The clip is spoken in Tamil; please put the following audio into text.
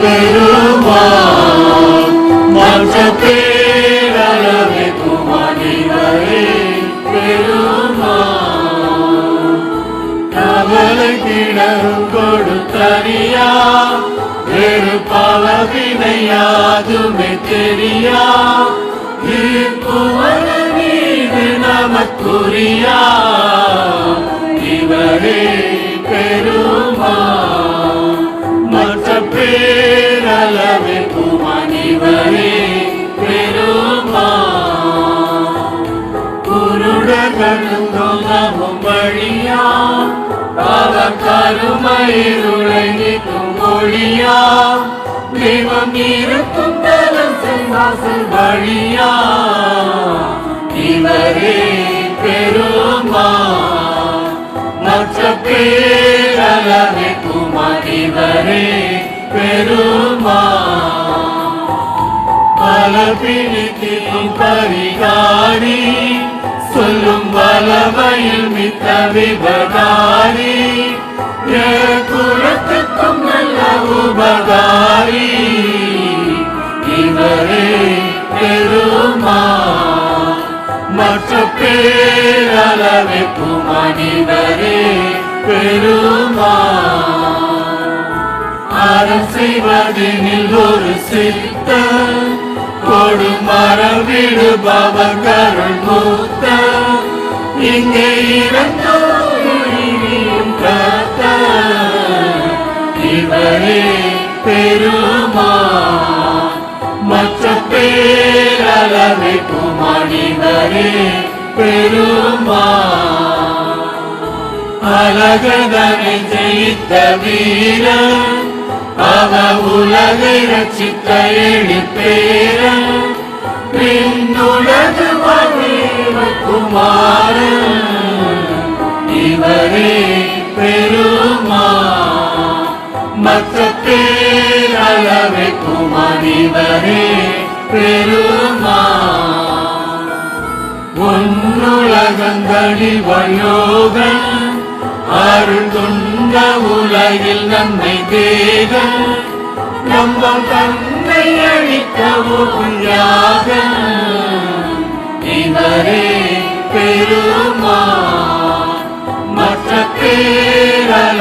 பெருமான் மற்ற பேரளவை குமணிவரே பெருமான் கவலை கிணறும் கொடுத்தறியா வெறுப்பால வினையாதுமே தெரியா நமக்குரியா. பேரளவே குமான் பெருமா குருடர்களும் வழியா அவர் கருமயிருளை நீக்கும் தெய்வம் இருக்கும் தலம் செல்வாசல் வழியா. இவரே பெருமா மற்ற பலபிணிக்கும் பரிகாரி சொல்லும் வலவையில் மித்த விபகாரி குலத்துக்கும் நல்ல உபகாரி. இவரே பெருமா மற்ற பேரளவே குமானிவரே பெருமா. அறம் செய்வதெனில் ஒரு சித்த மரவிடுபவர் கருள் மூத்த இங்கே இறந்தோம் கத்த இவரே பெருமா. மற்ற பேரளவை குமாரிவரே பெருமா. அழகதனை ஜெயித்த வீரன் அவ உலகை ரட்சித்த எழுப்பேரன் பின்னுலகு குமாரன் இவரே பெருமா மற்ற பேரளவை குமார் இவரே பெருமா உன்னுலகங்களில் வயோகன் அருள் துண்ட உலகில் நன்மை தேகன் நம்ம அழிக்கவும் யாக இவரே பெருமா மற்ற பேரளவை